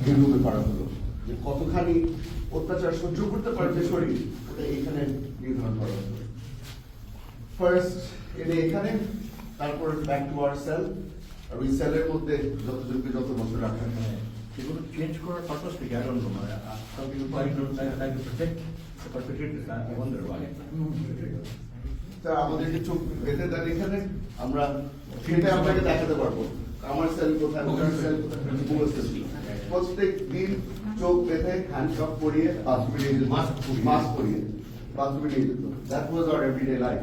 এই করা হলো যে কতখানি অত্যাচার সহ্য করতে পারে যে শরীর ওটা এখানে নির্ধারণ করা হলো ফার্স্ট এনে এখানে তারপর ব্যাক টু আওয়ার সেল আর ওই সেলের মধ্যে যতজনকে যত বছর রাখা হয় সেগুলো চেঞ্জ করার পারপাস থেকে I don't know some people to protect the perpetrators I wonder why তা আমাদেরকে চোখ বেঁধে দেন এখানে আমরা সেটা আপনাকে দেখাতে পারব। আমার সেল কোথায় ওনার সেল কোথায়। প্রত্যেক দিন চোখ বেঁধে হ্যান্ডকাপ পরিয়ে বাথরুমে নিয়ে যেত। মাস্ক পরিয়ে বাথরুমে নিয়ে যেত that was our everyday life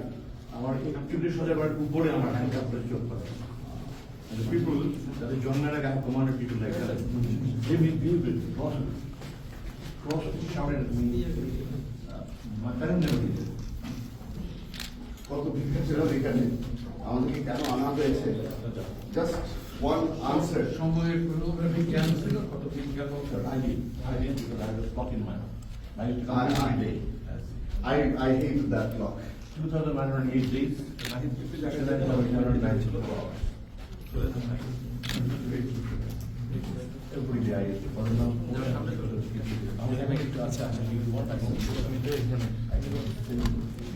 আমার একচল্লিশ হাজার উপরে আমার হ্যান্ডকাপ করে চোখ And the people, তাদের জন্মের আগে I commanded people like that. They will be cross, cross shouted at me. My parents never did it. কত ভিক্ষা ছিল এখানে আমাদেরকে কেন আনা হয়েছে just ওয়ান আনসার সময়ের কোনো বিজ্ঞান ছিল কত বিজ্ঞান Sir, I did, I did because I was stuck in my house. I used to come I- I- every day. I I hate that clock. Two thousand nine hundred eight days. I think fifty seconds, I was nine hours. Every day I used to follow now. আচ্ছা আচ্ছা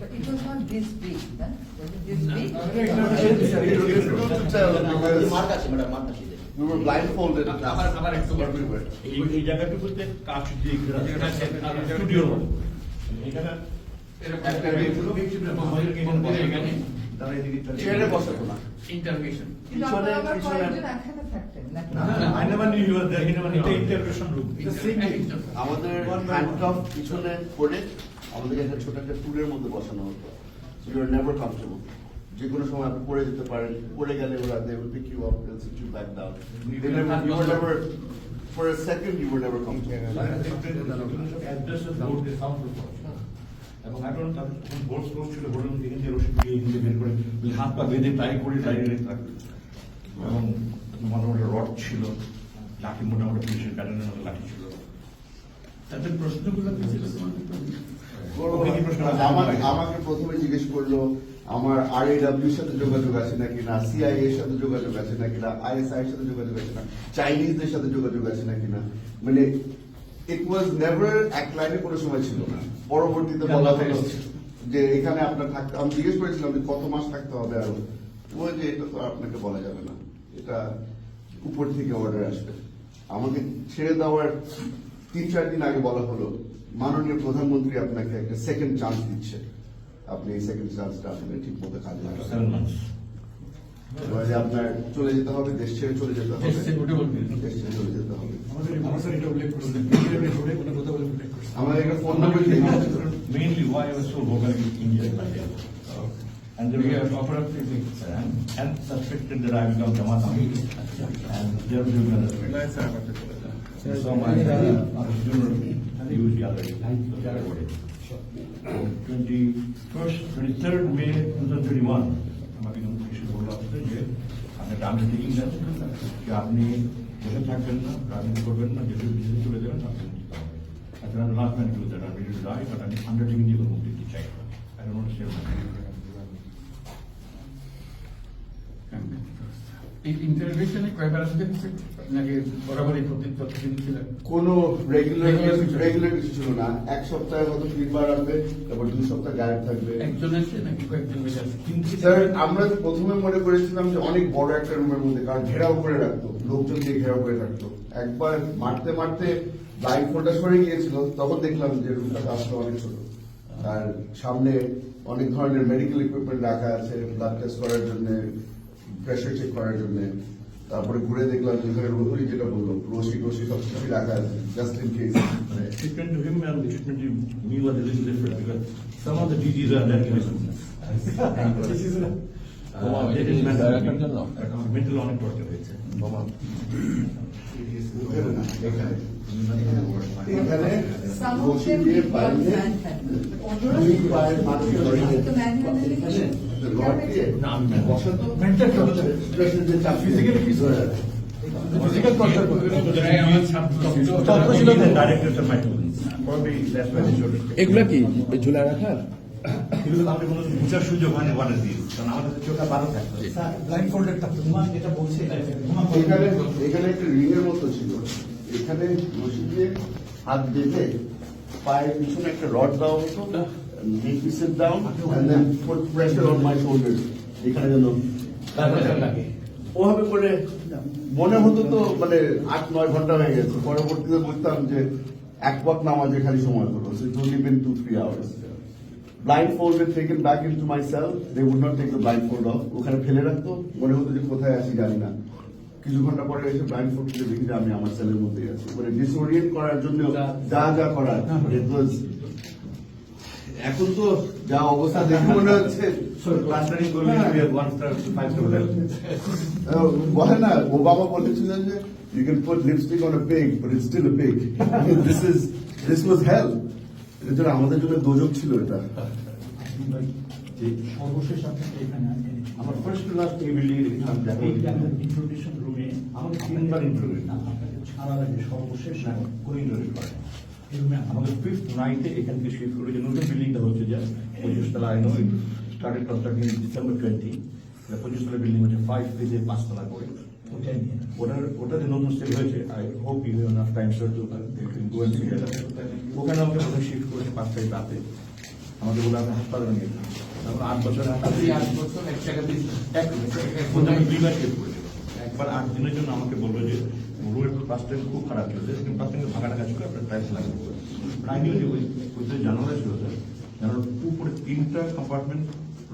But it was not this big, huh? Was it this No. big? Mark আছে madam mark আছে We were blindfolded. everywhere. এই জায়গাটুকুতে দিয়ে ঘেরা। স্টুডিওর মতো এখানে পিছনে-. আমাদের পিছনে আমাদেরকে একটা ছোট একটা টুলের মধ্যে বসানো হতো। ইউ আর নেভার কমফর্টেবল যে কোনো সময় আপনি পড়ে যেতে পারেন পড়ে গেলে ওরা they will pick you up they sit you back down you are never for a second you are never comfortable Addresses board দিয়ে sound proof করা ছিল। এবং এখন তাদের তখন বোর্ড স্কোর ছিল বোর্ডের মধ্যে এখান দিয়ে রশি দিয়ে এখান দিয়ে বের করে হাত পা বেঁধে টাই করে টাই রেখে থাকবে এবং মোটামুটি রড ছিল লাঠি মোটামুটি পুলিশের প্যাটার্নের মতো লাঠি ছিল তাদের প্রশ্নগুলো আমাকে প্রথমে জিজ্ঞেস করল আমার আর এর সাথে যোগাযোগ আছে নাকি না? সিআইএ এর সাথে যোগাযোগ আছে নাকি না? আইএসআই এর সাথে যোগাযোগ আছে না? চাইনিজদের সাথে যোগাযোগ আছে নাকি না? মানে ইট ওয়াজ নেভার এক লাইনে কোনো সময় ছিল না। পরবর্তীতে বলা হলো যে এখানে আপনার থাকতে আমি জিজ্ঞেস করেছিলাম যে কত মাস থাকতে হবে আরও। ও যে এটা তো আপনাকে বলা যাবে না। এটা উপর থেকে অর্ডার আসবে। আমাকে ছেড়ে দেওয়ার তিন চার দিন আগে বলা হলো মাননীয় প্রধানমন্ত্রী আপনাকে একটা সেকেন্ড চান্স দিচ্ছে। আপনি সেকেন্ড চান্সটা আসলে ঠিক মতো কাজে লাগাবেন মানে আপনার চলে যেতে হবে দেশ ছেড়ে চলে যেতে হবে দেশ ছেড়ে চলে যেতে হবে আমাদের একটা ফোন নাম্বার দিন mainly why I was so vocal in India in my day. And then we have offered up things and, and suspected that I become Jamaat Amir. And there will be another So my uh, funeral, usually already. Thank you. 21st, 23rd May 2021, আমাকে যখন কিছু বলে আসছে যে আপনি রাজনীতি নেন যে আপনি দেশে থাকবেন না রাজনীতি করবেন না যেহেতু বিদেশে চলে যাবেন আপনি নিতে হবে আই নাকি বরাবরই প্রতিদিন ছিলেন? কোনো রেগুলার Regular কিছু ছিল না। রেগুলার কিছু ছিল না। এক সপ্তাহে হয়তো তিনবার আসবে তারপর দুই সপ্তাহ গায়েব থাকবে। একজন আছে নাকি কয়েকজন স্যার আমরা প্রথমে মনে করেছিলাম যে অনেক বড় একটা রুমের মধ্যে কারণ ঘেরাও করে রাখতো লোকজন দিয়ে ঘেরাও করে রাখতো। একবার মারতে মারতে সরে গিয়েছিল তখন দেখলাম যে রুমটা আসলে অনেক ছোট। আর সামনে অনেক ধরনের মেডিকেল ইকুইপমেন্ট রাখা আছে ব্লাড টেস্ট করার জন্য প্রেশার চেক করার জন্য। তারপরে ঘুরে দেখলাম যে এখানে রোহরি যেটা বলল রশি টসি সব কিছু রাখা আছে just in case was a little different because some of the DGs are that innocent. Uh, they didn't mention me, but আমার mental অনেক torture হয়েছে। এখানে এগুলা কি? ঝুলা রাখার এগুলো আমাদের কোনো বুঝার সুযোগ হয়নি ওয়াটার দিয়ে কারণ আমাদের চোখে বারো থাকতো। ব্লাইন্ড ফোল্ডেড থাকতো। এখানে এখানে একটা রিং মতো ছিল। এখানে এখানে রশি দিয়ে হাত বেঁধে পায়ের পিছনে একটা রড দেওয়া হতো। Make me sit down and then put pressure on my shoulder এখানে যেন ওভাবে করে মনে হতো তো মানে আট নয় ঘণ্টা হয়ে গেছে। পরবর্তীতে বুঝতাম যে এক ওয়াক নামাজে খালি সময় হলো so it only been two three hours. Blindfolded taken back into my cell they would not take the blindfold off ওখানে ফেলে রাখতো। মনে হতো যে কোথায় আছি জানি না। কিছু ঘণ্টা পরে এসে ব্লাইন্ডফোল্ড খুলে দেখি যে আমি আমার সেলের মধ্যেই আছি। মানে ডিসওরিয়েন্ট করার জন্য যা। যা করার it was এখন তো যা অবস্থা দেখে মনে হচ্ছে বলে না ওবামা বলেছিলেন যে you can put lipstick on a pig but it's still a pig this is this was hell এর জন্য আমাদের জন্য দোজক ছিল এটা। সর্বশেষ আপনাকে এখানে আমার ফার্স্ট ক্লাস এ আমাদের ইন্ট্রোডিউশন রুমে আমাকে তিনবার ইন্টারভিউ না, আপনাকে ছাড়ার আগে সর্বশেষ কোন ইন্টারভিউ করে আমাদের ফিফথ নাইটে এখান থেকে শিফট করে যে নতুন বিল্ডিংটা হচ্ছে যে পঁচিশ তলা I know started construction in December twenty পঁচিশ তলা বিল্ডিং হচ্ছে ফাইভ ফেজে পাঁচতলা করে। ওটার ওটা যে নতুন সেল হয়েছে I hope you have enough time sir to go and ওখানে আমাকে প্রথমে শিফট করেছে পাঁচটায় রাতে। আমাকে বলে আপনি হাসপাতালে নিয়ে তারপর আট বছর আট বছর এক টাকা দিয়ে এক প্রথমে দুইবার শিফট করেছিল একবার আট দিনের জন্য আমাকে বলল যে রোড ফার্স্ট খুব খারাপ ছিল ফার্স্ট টাইম ভাঙা টাকা ছিল আপনার টাইলস লাগবে। যে ওই ওই জানালা ছিল স্যার জানালার উপরে তিনটা কম্পার্টমেন্ট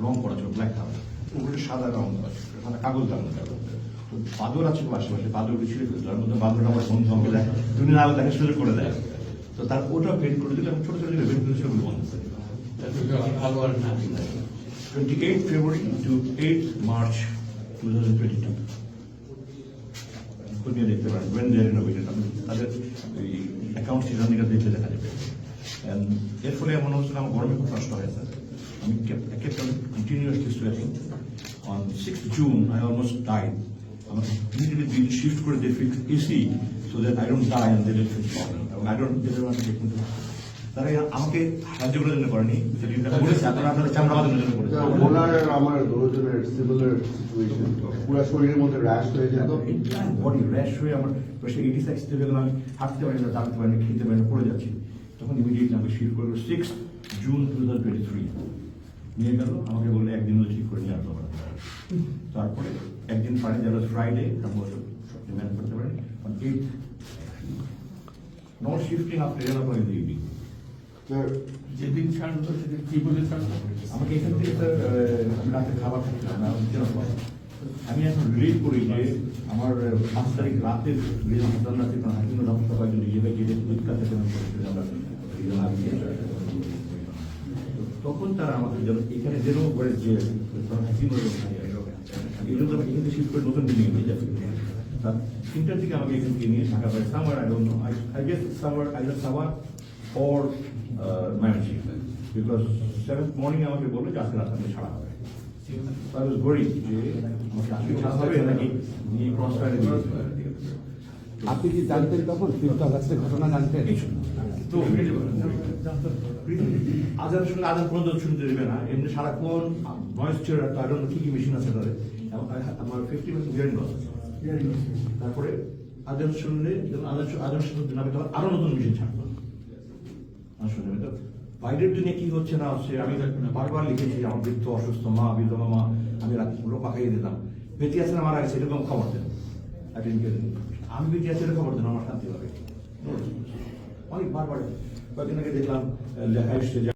রং করা ছিল ব্ল্যাক কালার উপরে সাদা রং করা ছিল সাদা কাগজ লাগানো ছিল তো বাদর আছে আশেপাশে বাদরকে ছিঁড়ে ফেলতো, তার মধ্যে বাদর আমার বন্ধু আমাকে দেখে দুদিন আগে দেখে সুযোগ করে দেয়। তো তার ওটা পেন্ট করে দিলে আমি ছোট ছোট পেন্ট করে সেগুলো বন্ধ করে দিলাম। ভালো আর না 28 February to 8 March 2022. খুঁজে দেখতে পারেন ওয়েন দে রিনোভেটেড তাদের এই অ্যাকাউন্ট সিজনিকা দেখতে দেখা যাবে। এর ফলে এমন হচ্ছে আমার গরমে খুব কষ্ট হয় স্যার আমি kept continuously sweating on six June I almost died আমার ইমিডিয়েটলি বিল শিফট করে they fix AC so that I don't die and they fix problem I don't me তারা আমাকে সাহায্য করার জন্য করেনি। সেদিনটা করেছে আপনারা আপনাদের চামড়া বাঁধানোর জন্য করেছে। ওনার আমার দুজনের সিমিলার সিচুয়েশন পুরো শরীরের মধ্যে র্যাশ হয়ে যেত বডি র্যাশ হয়ে আমার আমি হাঁটতে পারি না দাঁড়াতে পারি না খেতে পারি না পড়ে যাচ্ছি। তখন ইমিডিয়েটলি আমাকে শিফট করল six June two thousand twenty three নিয়ে গেল আমাকে বলল একদিন হলো ঠিক করে নিয়ে আসতে পারে তারপরে একদিন পারে যারা ফ্রাইডে তারপর ম্যান করতে পারেন। Eight not shifting eleven evening যেদিন ছাড়লো সেদিন কি বলে ছাড়লো আমাকে এখান থেকে স্যার আমি রাতে খাবার খাচ্ছিলাম না আমি এখন রিলিভ করি যে আমার পাঁচ তারিখ রাতে রিলিজ হাসপাতাল রাতে কারণ হাকিম রক্ত কয়েকজন নিজেকে গিয়ে রিজন আগে তখন তারা আমাকে যেন এখানে যেন করে যে হাকিম এই জন্য আমি এখান শিফট করে নতুন বিল্ডিং যাচ্ছি তার তিনটার দিকে আমাকে এখান থেকে নিয়ে ঢাকা পাই summer I don't know I guess summer I summer for managing because seventh morning আমাকে বলল যে আজকে রাত আমাকে ছাড়া হবে। I was worried যে আমাকে আজকে ছাড়া হবে নাকি? নিয়ে ক্রস করে আপনি কি জানতেন তখন? ফিফথ আগস্টের ঘটনা জানতেন। তো আজান শুনলে আজান পর্যন্ত শুনতে দেবে না। এমনি সারাক্ষণ ভয়েস চেয়ার একটা আই কি কি মেশিন আছে তাদের? আমার ফিফটি পার্সেন্ট হিয়ারিং লস আছে। তারপরে আজান শুনলে যখন আজান আজান শুনতে না তখন আরও নতুন মেশিন ছাড়বো শুনে তো বাইরের দুনিয়া কি হচ্ছে না হচ্ছে, আমি বারবার লিখেছি, আমার বৃদ্ধ অসুস্থ, মা বিধবা মা আমি রাত্রিগুলো পাকাইয়ে দিতাম। বেঁচে আছেন আমার আগে সেরকম খবর দেন। আমি বেঁচে আছি এরকম খবর দেন, আমার শান্তি হবে। অনেক বারবার, কয়েকদিন আগে দেখলাম লেখা